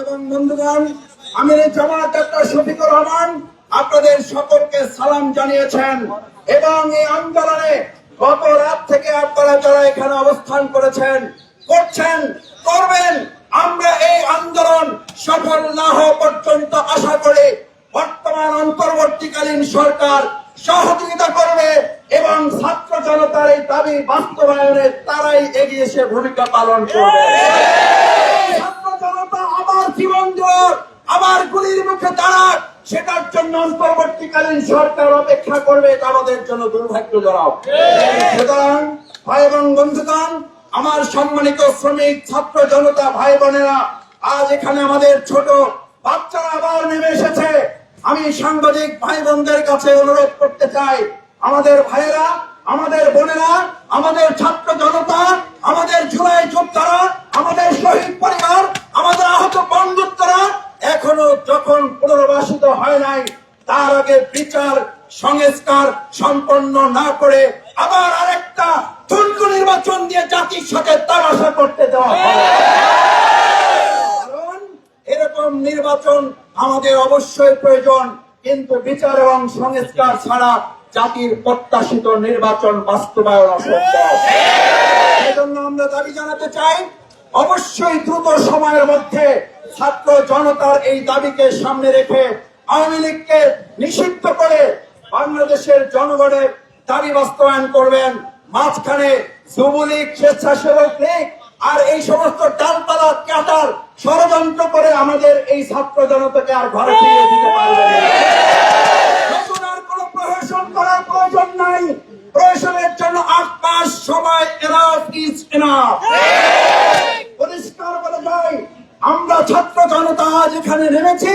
এবং বন্ধুগণ, আমির জামাত ডাক্তার শফিকুর রহমান আপনাদের সকলকে সালাম জানিয়েছেন এবং এই আন্দোলনে গত রাত থেকে আপনারা যারা এখানে অবস্থান করেছেন, করছেন, করবেন, আমরা এই আন্দোলন সফল না হওয়া পর্যন্ত আশা করি বর্তমান অন্তর্বর্তীকালীন সরকার সহযোগিতা করবে এবং ছাত্র জনতার এই দাবি বাস্তবায়নে তারাই এগিয়ে এসে ভূমিকা পালন করবে। আবার গুলির মুখে দাঁড়াক সেটার জন্য অন্তর্বর্তীকালীন সরকার অপেক্ষা করবে এটা আমাদের জন্য দুর্ভাগ্যজনক সুতরাং, ভাই এবং বন্ধুগণ, আমার সম্মানিত শ্রমিক, ছাত্র জনতা, ভাই বোনেরা, আজ এখানে আমাদের ছোট বাচ্চারা আবার নেমে এসেছে। আমি সাংবাদিক ভাই বোনদের কাছে অনুরোধ করতে চাই, আমাদের ভাইয়েরা, আমাদের বোনেরা, আমাদের ছাত্র জনতা, আমাদের জুলাই যোদ্ধারা হয় নাই, তার আগে বিচার সংস্কার সম্পন্ন না করে আবার আরেকটা ঠুনকু নির্বাচন দিয়ে জাতির সাথে তামাশা করতে দেওয়া এরকম নির্বাচন আমাদের অবশ্যই প্রয়োজন, কিন্তু বিচার এবং সংস্কার ছাড়া জাতির প্রত্যাশিত নির্বাচন বাস্তবায়ন অসম্ভব। সেজন্য আমরা দাবি জানাতে চাই, অবশ্যই দ্রুত সময়ের মধ্যে ছাত্র জনতার এই দাবিকে সামনে রেখে আওয়ামী লীগকে নিষিদ্ধ করে বাংলাদেশের জনগণের দাবি বাস্তবায়ন করবেন। মাঝখানে যুবলীগ, স্বেচ্ছাসেবক লীগ আর এই সমস্ত ডালপালা কাটার ষড়যন্ত্র করে আমাদের এই ছাত্র জনতাকে আর ঘরে ফিরিয়ে দিতে পারবে করার প্রয়োজন নাই। জন্য পরিষ্কার আমরা ছাত্র জনতা এখানে নেমেছি।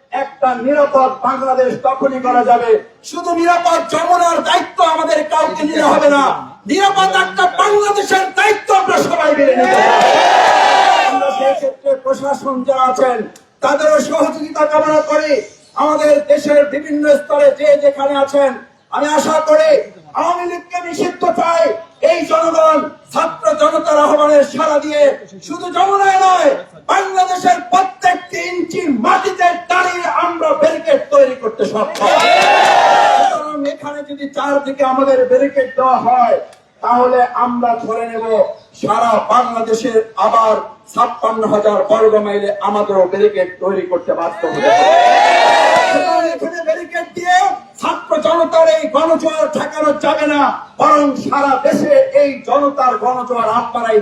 একটা নিরাপদ বাংলাদেশ তখনই করা যাবে। শুধু নিরাপদ যমুনার দায়িত্ব আমাদের কাউকে নিতে হবে না। নিরাপদ একটা বাংলাদেশের দায়িত্ব আমরা সবাই মিলে নিতে সেই প্রশাসন যারা আছেন, তাদেরও সহযোগিতা কামনা করি। আমাদের দেশের বিভিন্ন স্তরে যে যেখানে আছেন, আমি আশা করি আওয়ামী লীগকে নিষিদ্ধ চাই। এই জনগণ ছাত্র জনতার আহ্বানের সাড়া দিয়ে শুধু যমুনায় নয়, বাংলাদেশের প্রত্যেকটি ইঞ্চি মাটিতে দাঁড়িয়ে আমরা ব্যারিকেড তৈরি করতে সক্ষম। এখানে যদি চারদিকে আমাদের ব্যারিকেড দেওয়া হয়, তাহলে আমরা ধরে নেব সারা বাংলাদেশের আবার ছাপ্পান্ন হাজার বর্গ মাইলে আমাদেরও ব্যারিকেড তৈরি করতে বাধ্য হবে। এই ঠেকানো না, বরং সারা দেশে এই জনতার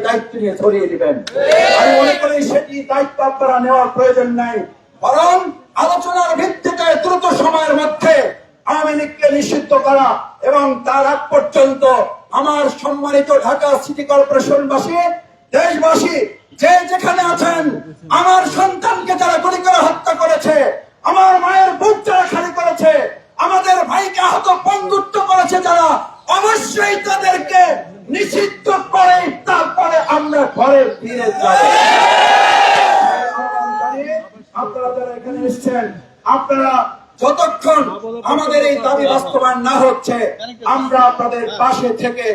দায়িত্ব নিয়ে ছড়িয়ে দিবেন। আমি দায়িত্ব নেওয়ার প্রয়োজন নাই, বরং আলোচনার ভিত্তিতে দ্রুত সময়ের মধ্যে আওয়ামী লীগকে নিষিদ্ধ করা এবং তার আগ পর্যন্ত আমার সম্মানিত ঢাকা সিটি কর্পোরেশনবাসী, দেশবাসী, যে যেখানে আছেন, আমার সন্তানকে যারা গুলি করে হত্যা করেছে, আমার মায়ের বুক যারা খালি করেছে, আমাদের ভাইকে আহত বন্ধুত্ব করেছে যারা, অবশ্যই তাদেরকে নিষিদ্ধ করে তারপরে আমরা ঘরে ফিরে যাব আপনারা যারা এখানে এসেছেন আপনারা যতক্ষণ আমাদের এই দাবি বাস্তবায়ন না হচ্ছে, আমরা আপনাদের পাশে থেকে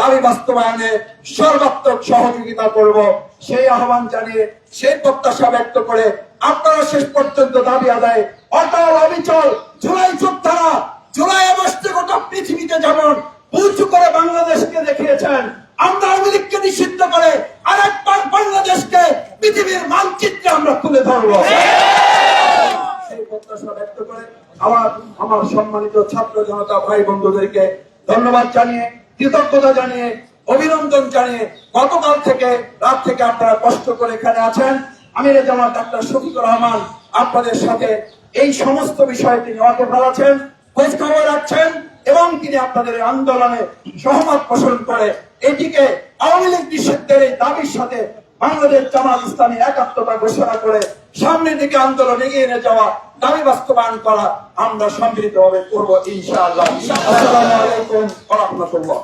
দাবি বাস্তবায়নে সর্বাত্মক সহযোগিতা করব। সেই আহ্বান জানিয়ে সেই প্রত্যাশা ব্যক্ত করে আপনারা শেষ পর্যন্ত দাবি আদায়। অটল, অবিচল, জুলাই যোদ্ধারা জুলাই অবস্থে গোটা পৃথিবীতে যেমন উঁচু করে বাংলাদেশকে দেখিয়েছেন, আমরা আওয়ামী লীগকে নিষিদ্ধ করে আরেকবার বাংলাদেশকে পৃথিবীর মানচিত্রে আমরা তুলে ধরবো। প্রত্যাশা ব্যক্ত করে আমার আমার সম্মানিত ছাত্র জনতা ভাই বন্ধুদেরকে ধন্যবাদ জানিয়ে, কৃতজ্ঞতা জানিয়ে, অভিনন্দন জানিয়ে গতকাল থেকে, রাত থেকে আপনারা কষ্ট করে এখানে আছেন। ডাক্তার শফিকুর রহমান আপনাদের সাথে এই সমস্ত বিষয়ে তিনি ওয়াকে ফেলাচ্ছেন খোঁজ খবর রাখছেন এবং তিনি আপনাদের আন্দোলনে সহমত পোষণ করে এটিকে আওয়ামী লীগ নিষিদ্ধের এই দাবির সাথে বাংলাদেশ জামাত ইসলামী একাত্মতা ঘোষণা করে সামনের দিকে আন্দোলন এগিয়ে নিয়ে যাওয়া, দাবি বাস্তবায়ন করা আমরা সম্মিলিতভাবে করব ইনশাআল্লাহ। আসসালামু আলাইকুম ওয়া রাহমাতুল্লাহ।